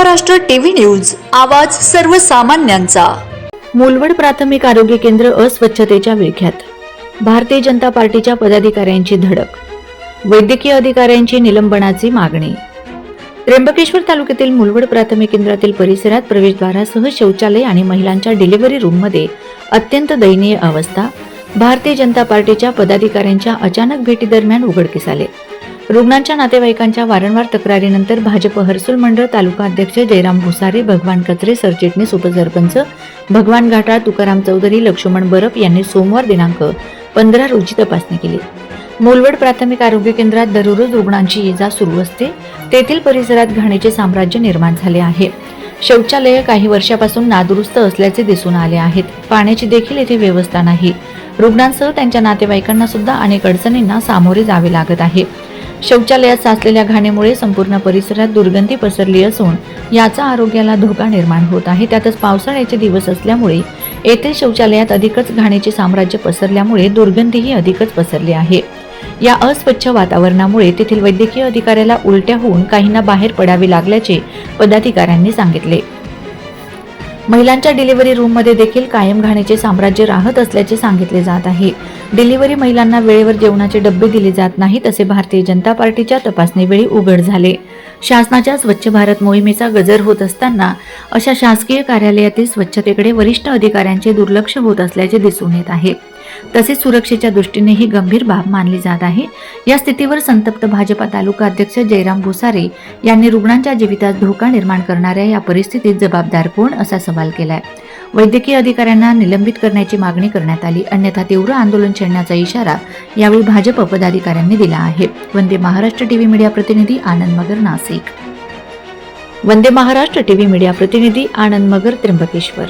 Maharashtra TV news आवाज सर्वसामान्यांचा. मुलवड प्राथमिक आरोग्य केंद्र अस्वच्छतेच्या विळख्यात. भारतीय जनता पार्टीच्या पदाधिकाऱ्यांची धडक. वैद्यकीय अधिकाऱ्यांची निलंबनाची मागणी. त्र्यंबकेश्वर तालुक्यातील मुलवड प्राथमिक केंद्रातील परिसरात प्रवेशद्वारासह शौचालय आणि महिलांच्या डिलिव्हरी रूममध्ये अत्यंत दयनीय अवस्था भारतीय जनता पार्टीच्या पदाधिकाऱ्यांच्या अचानक भेटीदरम्यान उघडकीस आले. रुग्णांच्या नातेवाईकांच्या वारंवार तक्रारीनंतर भाजप हर्सुल मंडळ तालुका अध्यक्ष जयराम भुसारे भगवान कचरे सरचिटणीस उपसरपंच भगवान घाटाळ तुकाराम चौधरी लक्ष्मण बरप यांनी सोमवार दिनांक पंधरा रोजी तपासणी केली. मोलवड प्राथमिक आरोग्य केंद्रात दररोज रुग्णांची ये जा सुरू असते. तेथील परिसरात घाणीचे साम्राज्य निर्माण झाले आहे. शौचालय काही वर्षापासून नादुरुस्त असल्याचे दिसून आले आहेत. पाण्याची देखील येथे व्यवस्था नाही. रुग्णांसह त्यांच्या नातेवाईकांना सुद्धा अनेक अडचणींना सामोरे जावे लागत आहे. शौचालयात साचलेल्या घाणेमुळे संपूर्ण परिसरात दुर्गंधी पसरली असून याचा आरोग्याला धोका निर्माण होत आहे. त्यातच पावसाळ्याचे दिवस असल्यामुळे येथील शौचालयात अधिकच घाणेचे साम्राज्य पसरल्यामुळे दुर्गंधीही अधिकच पसरली आहे. या अस्वच्छ वातावरणामुळे तेथील वैद्यकीय अधिकाऱ्याला उलट्या होऊन काहींना बाहेर पडावे लागल्याचे पदाधिकाऱ्यांनी सांगितले. महिलांच्या डिलिव्हरी रूममध्ये देखील कायम घाणीचे साम्राज्य राहत असल्याचे सांगितले जात आहे. डिलिव्हरी महिलांना वेळेवर जेवणाचे डब्बे दिले जात नाहीत असे भारतीय जनता पार्टीच्या तपासणीवेळी उघड झाले. शासनाच्या स्वच्छ भारत मोहिमेचा गजर होत असताना अशा शासकीय कार्यालयातील स्वच्छतेकडे वरिष्ठ अधिकाऱ्यांचे दुर्लक्ष होत असल्याचे दिसून येत आहे. तसेच सुरक्षेच्या दृष्टीने ही गंभीर बाब मानली जात आहे. या स्थितीवर संतप्त भाजपा तालुका अध्यक्ष जयराम भुसारे यांनी रुग्णांच्या जीवितास धोका निर्माण करणाऱ्या या परिस्थितीत जबाबदार कोण असा सवाल केलाय. वैद्यकीय अधिकाऱ्यांना निलंबित करण्याची मागणी करण्यात आली अन्यथा तीव्र आंदोलन छेडण्याचा इशारा यावेळी भाजप पदाधिकाऱ्यांनी दिला आहे. वंदे महाराष्ट्र टीव्ही मीडिया प्रतिनिधी आनंद मगर नाशिक. वंदे महाराष्ट्र टीव्ही मीडिया प्रतिनिधी आनंद मगर त्र्यंबकेश्वर.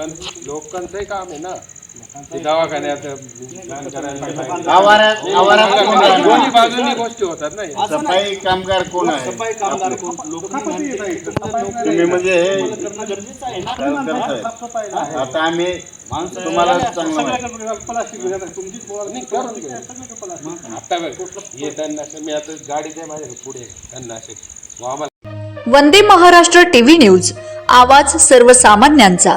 पण लोकांचंही काम आहे ना. ते दवाखान्यात काम करायला पाहिजे. आवारात आवारात कोण राहणार? दोन्ही बाजूनी गोष्टी होतात ना या. सफाई कामगार कोण आहे? तुम्ही म्हणजे हे करताय. आता आम्ही तुम्हाला चांगलं माहिती. नाही, करून घे. आता बघ, हे तणनाशक मी आता गाडी आहे माझ्या पुढे. तणनाशक वंदे महाराष्ट्र टीव्ही न्यूज. आवाज सर्वसामान्यांचा.